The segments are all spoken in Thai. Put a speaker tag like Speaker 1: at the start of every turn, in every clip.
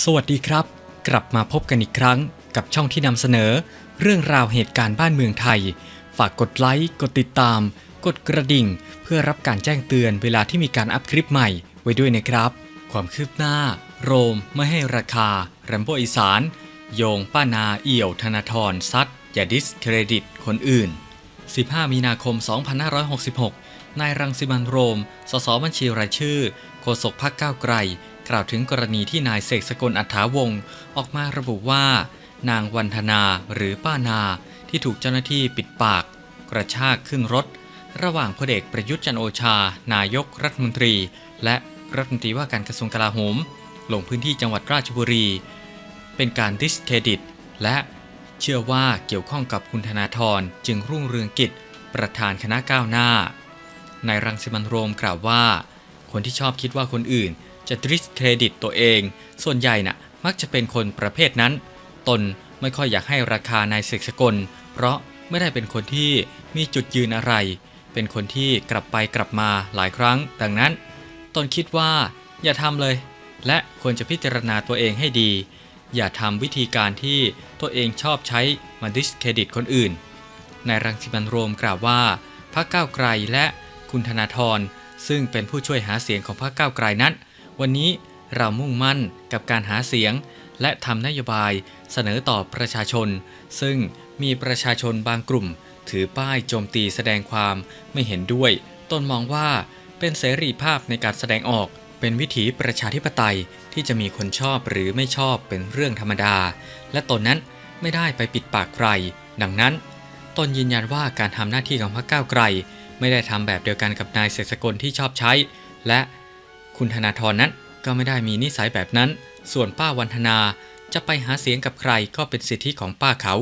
Speaker 1: สวัสดีครับ กลับมาพบกันอีกครั้งกับช่องที่นำเสนอ เรื่องราวเหตุการณ์บ้านเมืองไทย ฝากกดไลค์ กดติดตาม กดกระดิ่ง เพื่อรับการแจ้งเตือนเวลาที่มีการอัพคลิปใหม่ไว้ด้วยนะครับ ความคืบหน้า โรมไม่ให้ราคาแรมโบอีสาน โยงป้านาเอี่ยวธนาธรซัดอย่าดิสเครดิตคนอื่น 15 มีนาคม 2566 นายรังสิมันโรม สสบัญชีรายชื่อ โฆษกพรรคก้าวไกล กล่าวถึงกรณีที่นายเสกสกลอัฐาวงศ์ออกมาระบุว่า นางวันธนาหรือป้านาที่ถูกเจ้าหน้าที่ปิดปาก กระชากขึ้นรถ ระหว่างพลเอกประยุทธ์จันโอชา นายกรัฐมนตรี และรัฐมนตรีว่าการกระทรวงกลาโหม ลงพื้นที่จังหวัดราชบุรี เป็นการดิสเครดิต และเชื่อว่าเกี่ยวข้องกับคุณธนาธรจึงรุ่งเรืองกิจ ประธานคณะก้าวหน้านายรังสิมันโรมกล่าวว่า คนที่ชอบคิดว่าคนอื่น จะดิสเครดิตตัวเอง ส่วนใหญ่น่ะมักจะเป็นคนประเภทนั้น ตนไม่ค่อยอยากให้ราคานายเสกสกล เพราะไม่ได้เป็นคนที่มีจุดยืนอะไร เป็นคนที่กลับไปกลับมาหลายครั้ง ดังนั้น ตนคิดว่าอย่าทำเลย และควรจะพิจารณาตัวเองให้ดี อย่าทำวิธีการที่ตัวเองชอบใช้มาดิสเครดิตคนอื่น นายรังสิมันโรมกล่าวว่าพรรคก้าวไกลและคุณธนาธรซึ่งเป็นผู้ช่วยหาเสียงของพรรคก้าวไกลนั้น วันนี้เรามุ่งมั่นกับการหาเสียง และทำนโยบายเสนอต่อประชาชน ซึ่งมีประชาชนบางกลุ่ม ถือป้ายโจมตีแสดงความไม่เห็นด้วยตนมองว่าเป็นเสรีภาพในการแสดงออก เป็นวิถีประชาธิปไตยที่จะมีคนชอบหรือไม่ชอบเป็นเรื่องธรรมดา และตนนั้นไม่ได้ไปปิดปากใคร ดังนั้นตนยืนยันว่าการทำหน้าที่ของพรรคก้าวไกล ไม่ได้ทำแบบเดียวกันกับนายเสกสกลที่ชอบใช้ และ คุณธนาธรนั้นก็ไม่ได้มีนิสัยแบบนั้น ส่วนป้าวันธนาจะไปหาเสียงกับใครก็เป็นสิทธิของป้าเขา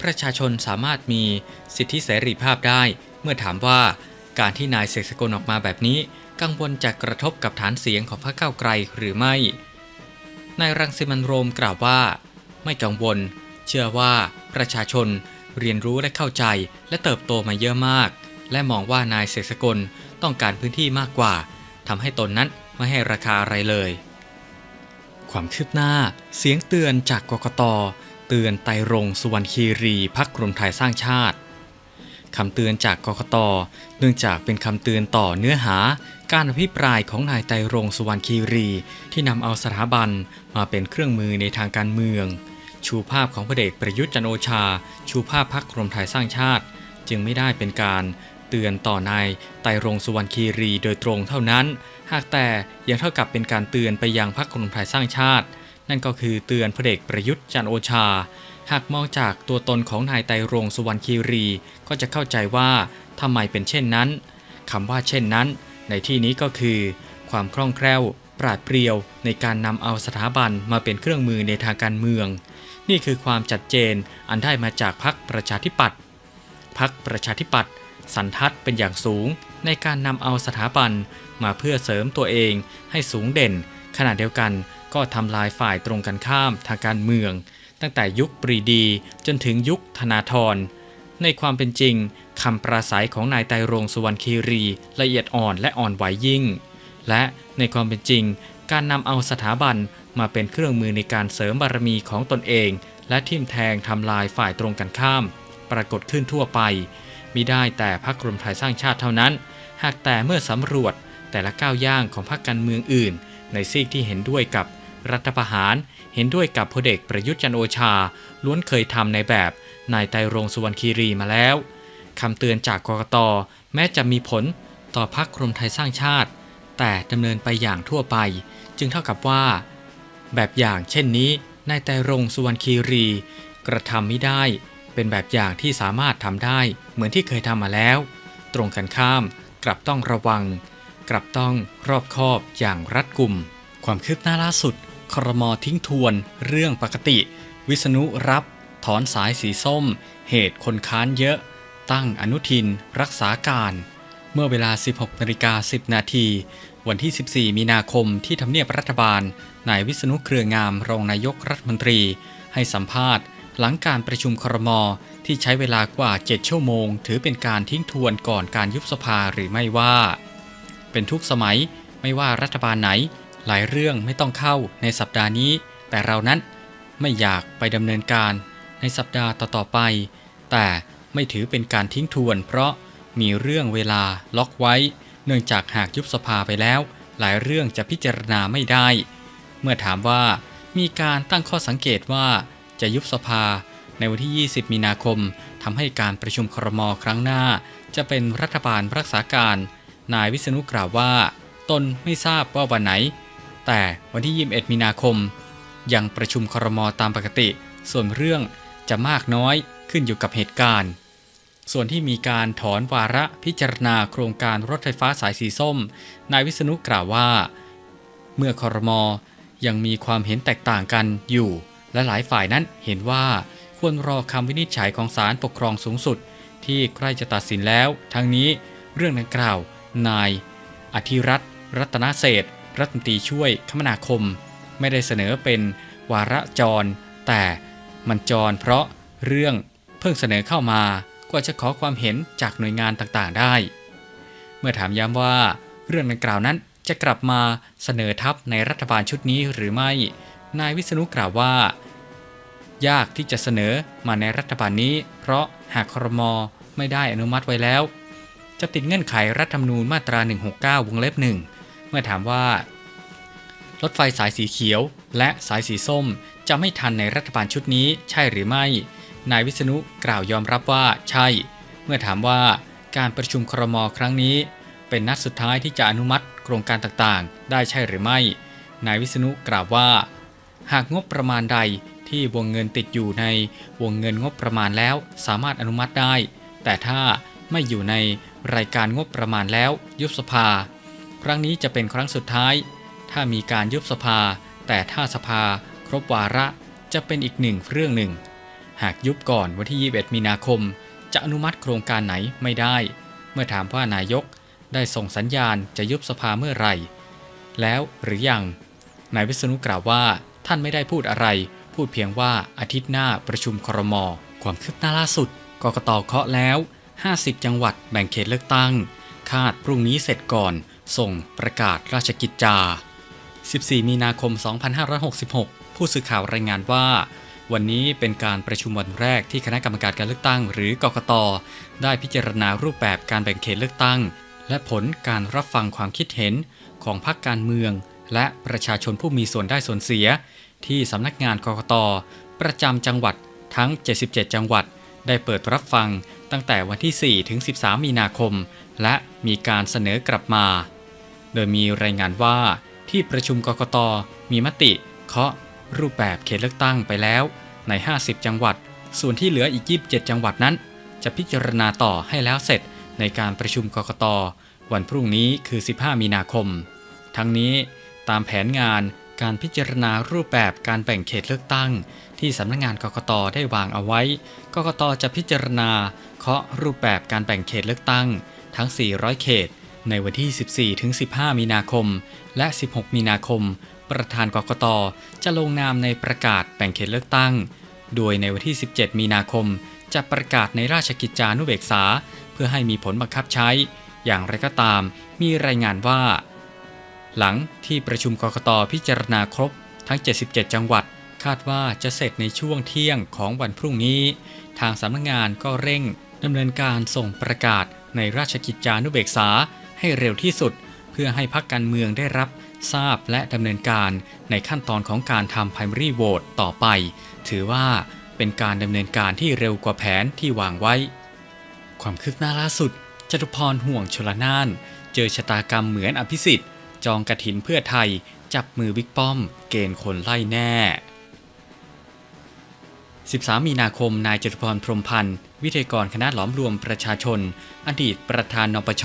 Speaker 1: ประชาชนสามารถมีสิทธิเสรีภาพได้ เมื่อถามว่าการที่นายเสกสกลออกมาแบบนี้ กังวลจะกระทบกับฐานเสียงของพรรคก้าไกลหรือไม่ นายรังสิมันโรมกล่าวว่า ไม่กังวล เชื่อว่าประชาชนเรียนรู้และเข้าใจและเติบโตมาเยอะมาก และมองว่านายเสกสกลต้องการพื้นที่มากกว่า ทำให้ตนนั้นไม่ให้ราคาอะไรเลย ความคืบหน้าเสียงเตือนจากกกตเตือนไตรรงสุวรรณคีรีพักรวมไทยสร้างชาติคำเตือนจากกกต เนื่องจากเป็นคำเตือนต่อเนื้อหา การอภิปรายของนายไตรรงสุวรรณคีรี ที่นำเอาสถาบันมาเป็นเครื่องมือในทางการเมือง ชูภาพของพระเอกประยุทธ์จันโอชา ชูภาพพักรวมไทยสร้างชาติ จึงไม่ได้เป็นการ เตือนต่อนายไตรรงสุวรรณคีรีโดยตรงเท่านั้น หากแต่ยังเท่ากับเป็นการเตือนไปยังพรรครวมไทยสร้างชาติ นั่นก็คือเตือนพระเอกประยุทธ์จันโอชา หากมองจากตัวตนของนายไตรงสุวรรณคีรีก็จะเข้าใจว่าทำไมเป็นเช่นนั้นคำว่าเช่นนั้น ในที่นี้ก็คือ ความคล่องแคล่ว ปราดเปรียวในการนำเอาสถาบันมาเป็นเครื่องมือในทางการเมือง นี่คือความจัดเจนอันได้มาจากพรรคประชาธิปัตย์พรรคประชาธิปัตย์ สันทัดเป็นอย่างสูงในการนำเอาสถาบันมาเพื่อเสริมตัวเองให้สูงเด่น ขณะเดียวกันก็ทำลายฝ่ายตรงกันข้ามทางการเมือง ตั้งแต่ยุคปรีดีจนถึงยุคธนาธรในความเป็นจริงคำปราศัยของนายไตรรงสุวรรณคีรี ละเอียดอ่อนและอ่อนไหวยิ่ง และในความเป็นจริง การนำเอาสถาบันมาเป็นเครื่องมือในการเสริมบารมีของตนเอง และทิมแทงทำลายฝ่ายตรงกันข้าม ปรากฏขึ้นทั่วไป มิได้แต่พรรครวมไทยสร้างชาติเท่านั้น หากแต่เมื่อสำรวจแต่ละก้าวย่างของพรรคการเมืองอื่น ในซีกที่เห็นด้วยกับรัฐประหาร เห็นด้วยกับพลเอกประยุทธ์จันโอชา ล้วนเคยทำในแบบนายไตรรงสุวรรณคีรีมาแล้วคำเตือนจากกกตแม้จะมีผลต่อพรรครวมไทยสร้างชาติ แต่ดำเนินไปอย่างทั่วไป จึงเท่ากับว่า แบบอย่างเช่นนี้นายไตรรงสุวรรณคีรี กระทำไม่ได้ เป็นแบบอย่างที่สามารถทำได้เหมือนที่เคยทำมาแล้ว ตรงกันข้าม กลับต้องระวัง กลับต้องรอบคอบอย่างรัดกุม ความคืบหน้าล่าสุดครมทิ้งทวน เรื่องปกติ วิษณุรับ ถอนสายสีส้ม เหตุคนค้านเยอะ ตั้งอนุทิน รักษาการ เมื่อเวลา 16นาฬิกา10 นาทีวันที่ 14 มีนาคมที่ทำเนียบรัฐบาล นายวิษณุเครืองามรองนายกรัฐมนตรี ให้สัมภาษณ์ หลังการประชุมครมที่ใช้เวลากว่า 7 ชั่วโมง ถือเป็นการทิ้งทวนก่อนการยุบสภาหรือไม่ว่า เป็นทุกสมัยไม่ว่ารัฐบาลไหน หลายเรื่องไม่ต้องเข้าในสัปดาห์นี้ แต่เรานั้นไม่อยากไปดำเนินการในสัปดาห์ต่อๆไป แต่ไม่ถือเป็นการทิ้งทวน เพราะมีเรื่องเวลาล็อกไว้ เนื่องจากหากยุบสภาไปแล้ว หลายเรื่องจะพิจารณาไม่ได้ เมื่อถามว่ามีการตั้งข้อสังเกตว่า จะยุบสภาในวันที่ 20 มีนาคมทำให้การประชุมครมครั้งหน้า จะเป็นรัฐบาลรักษาการ นายวิษณุกล่าวว่า ตนไม่ทราบว่าวันไหน แต่วันที่ 21 มีนาคม ยังประชุมครมตามปกติ ส่วนเรื่องจะมากน้อยขึ้นอยู่กับเหตุการณ์ ส่วนที่มีการถอนวาระพิจารณาโครงการรถไฟฟ้าสายสีส้ม นายวิษณุกล่าวว่า เมื่อคอรมอยังมีความเห็นแตกต่างกันอยู่ และหลายฝ่ายนั้นเห็นว่าควรรอคำวินิจฉัยของศาลปกครองสูงสุด ที่ใกล้จะตัดสินแล้ว ทั้งนี้เรื่องดังกล่าว นาย อธิรัตรัตนเศษรัฐมนตรีช่วยคมนาคม ไม่ได้เสนอเป็นวาระจร แต่มันจรเพราะเรื่องเพิ่งเสนอเข้ามากว่าจะขอความเห็นจากหน่วยงานต่างๆได้ เมื่อถามย้ำว่า เรื่องดังกล่าวนั้นจะกลับมาเสนอทับในรัฐบาลชุดนี้หรือไม่ นายวิษณุกล่าวว่า ยากที่จะเสนอมาในรัฐบาลนี้ เพราะหากครมไม่ได้อนุมัติไว้แล้ว จะติดเงื่อนไขรัฐธรรมนูญมาตรา 169 วงเล็บหนึ่งเมื่อถามว่า รถไฟสายสีเขียวและสายสีส้มจะไม่ทันในรัฐบาลชุดนี้ใช่หรือไม่ นายวิษณุกล่าวยอมรับว่าใช่ เมื่อถามว่าการประชุมครมครั้งนี้ เป็นนัดสุดท้ายที่จะอนุมัติโครงการต่างๆ ได้ใช่หรือไม่ นายวิษณุกล่าวว่า หากงบประมาณใดที่วงเงินติดอยู่ในวงเงินงบประมาณแล้วสามารถอนุมัติได้ แต่ถ้าไม่อยู่ในรายการงบประมาณแล้วยุบสภา ครั้งนี้จะเป็นครั้งสุดท้าย ถ้ามีการยุบสภา แต่ถ้าสภา ครบวาระจะเป็นอีกหนึ่งเรื่องหนึ่ง หากยุบก่อนวันที่ 21 มีนาคม จะอนุมัติโครงการไหนไม่ได้ เมื่อถามว่านายกได้ส่งสัญญาณจะยุบสภาเมื่อไหร่ แล้วหรือยังนายวิษณุกล่าวว่า ท่านไม่ได้พูดอะไร พูดเพียงว่าอาทิตย์หน้าประชุมครม ความคืบหน้าล่าสุดกกตเคาะแล้ว 50 จังหวัดแบ่งเขตเลือกตั้ง คาดพรุ่งนี้เสร็จก่อน ส่งประกาศราชกิจจา 14 มีนาคม 2566 ผู้สื่อข่าวรายงานว่า วันนี้เป็นการประชุมวันแรกที่คณะกรรมการการเลือกตั้ง หรือกกต ได้พิจารณารูปแบบการแบ่งเขตเลือกตั้ง และผลการรับฟังความคิดเห็นของพรรคการเมือง และประชาชนผู้มีส่วนได้ส่วนเสีย ที่สำนักงานกกต ประจำจังหวัดทั้ง 77 จังหวัด ได้เปิดรับฟังตั้งแต่วันที่ 4 ถึง 13 มีนาคม และมีการเสนอกลับมา โดยมีรายงานว่าที่ประชุมกกต มีมติเคาะรูปแบบเขตเลือกตั้งไปแล้วใน 50 จังหวัด ส่วนที่เหลืออีก 27 จังหวัดนั้น จะพิจารณาต่อให้แล้วเสร็จในการประชุมกกต วันพรุ่งนี้คือ 15 มีนาคม ทั้งนี้ ตามแผนงานการพิจารณารูปแบบการแบ่งเขตเลือกตั้ง ที่สำนักงานกกตได้วางเอาไว้ กกตจะพิจารณาเคาะรูปแบบการแบ่งเขตเลือกตั้ง ทั้ง 400 เขต ในวันที่ 14-15 มีนาคม และ 16 มีนาคม ประธานกกตจะลงนามในประกาศแบ่งเขตเลือกตั้ง โดยในวันที่ 17 มีนาคม จะประกาศในราชกิจจานุเบกษา เพื่อให้มีผลบังคับใช้ อย่างไรก็ตาม มีรายงานว่า หลังที่ประชุมกกตพิจารณาครบทั้ง 77 จังหวัด คาดว่าจะเสร็จในช่วงเที่ยงของวันพรุ่งนี้ ทางสำนักงานก็เร่งดำเนินการส่งประกาศในราชกิจจานุเบกษาให้เร็วที่สุด เพื่อให้พักการเมืองได้รับทราบและดำเนินการในขั้นตอนของการทำ primary vote ต่อไป ถือว่าเป็นการดำเนินการที่เร็วกว่าแผนที่วางไว้ ความคืบหน้าล่าสุดจตุพรห่วงชลนาน เจอชะตากรรมเหมือนอภิสิทธิ์ จองกระถินเพื่อไทย จับมือบิ๊กป้อม เกณฑ์คนไล่แน่ 13 มีนาคมนายจตุพรพรมพันธ์ วิทยกรคณะหลอมรวมประชาชน อดีตประธานนปช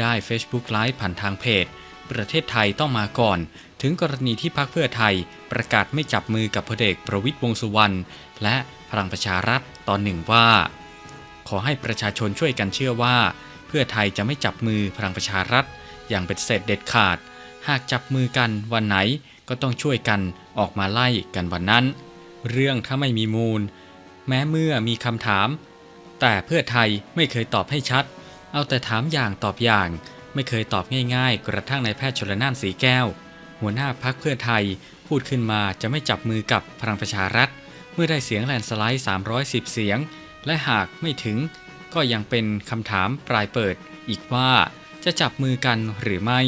Speaker 1: ได้ Facebook ไลฟ์ผ่านทางเพจ ประเทศไทยต้องมาก่อน ถึงกรณีที่พรรคเพื่อไทย ประกาศไม่จับมือกับพลเอกประวิตยวงสุวรรณและพลังประชารัฐตอนหนึ่งว่า ขอให้ประชาชนช่วยกันเชื่อว่า เพื่อไทยจะไม่จับมือพลังประชารัฐ อย่างเป็นเสร็จเด็ดขาด หากจับมือกันวันไหนก็ต้องช่วยกันออกมาไล่กันวันนั้น เรื่องถ้าไม่มีมูล แม้เมื่อมีคำถาม แต่เพื่อไทยไม่เคยตอบให้ชัด เอาแต่ถามอย่างตอบอย่าง ไม่เคยตอบง่ายๆ กระทั่งนายแพทย์ชลนานสีแก้ว หัวหน้าพักเพื่อไทยพูดขึ้นมาจะไม่จับมือกับพลังประชารัฐ เมื่อได้เสียงแลนสไลด์ 310 เสียง และหากไม่ถึงก็ยังเป็นคำถามปลายเปิดอีกว่า จะจับมือกันหรือไม่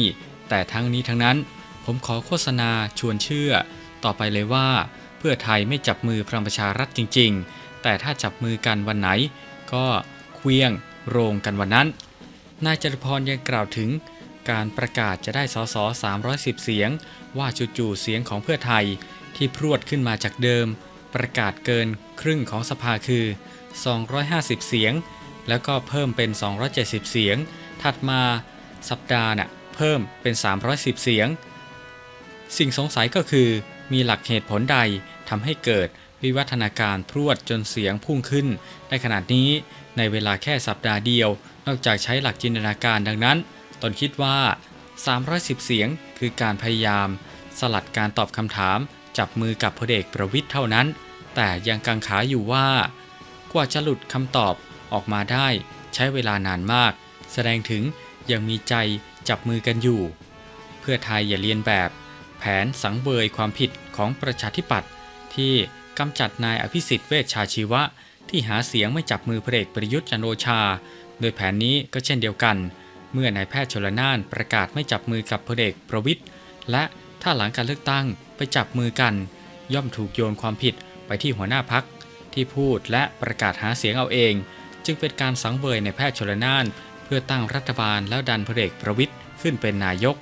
Speaker 1: แต่ทั้งนี้ทั้งนั้น ผมขอโฆษณาชวนเชื่อ ต่อไปเลยว่า เพื่อไทยไม่จับมือพลังประชารัฐจริง ๆ แต่ถ้าจับมือกันวันไหน ก็เคลี้ยงโรงกันวันนั้น นายจตุพรยังกล่าวถึงการประกาศจะได้สส310 เสียง ว่าจู่ๆเสียงของเพื่อไทยที่พรวดขึ้นมาจากเดิม ประกาศเกินครึ่งของสภาคือ 250 เสียง แล้วก็เพิ่มเป็น 270 เสียง ถัดมาสัปดาห์น่ะเพิ่มเป็น 310 เสียง สิ่งสงสัยก็คือมีหลักเหตุผลใดทำให้เกิดวิวัฒนาการพรวดจนเสียงพุ่งขึ้นได้ขนาดนี้ในเวลาแค่สัปดาห์เดียว นอกจากใช้หลักจินตนาการดังนั้น ตนคิดว่า 310 เสียงคือการพยายาม สลัดการตอบคำถาม จับมือกับพลเอกประวิทย์เท่านั้น แต่ยังกังขาอยู่ว่า กว่าจะหลุดคำตอบออกมาได้ใช้เวลานานมาก แสดงถึงยังมีใจจับมือกันอยู่ เพื่อไทยอย่าเลียนแบบ แผนสังเวยความผิดของประชาธิปัตย์ที่กำจัดนายอภิสิทธิ์เวชชาชีวะ ที่หาเสียงไม่จับมือพลเอกประยุทธ์จันโอชา โดยแผนนี้ก็เช่นเดียวกัน เมื่อนายแพทย์ชลนานประกาศไม่จับมือกับพลเอกประวิทย์และถ้าหลังการเลือกตั้งไปจับมือกัน ย่อมถูกโยนความผิดไปที่หัวหน้าพักที่พูดและประกาศหาเสียงเอาเอง จึงเป็นการสังเวยในแพทย์ชลนาน เพื่อตั้งรัฐบาลแล้วดันพลเอกประวิทย์ขึ้นเป็นนายก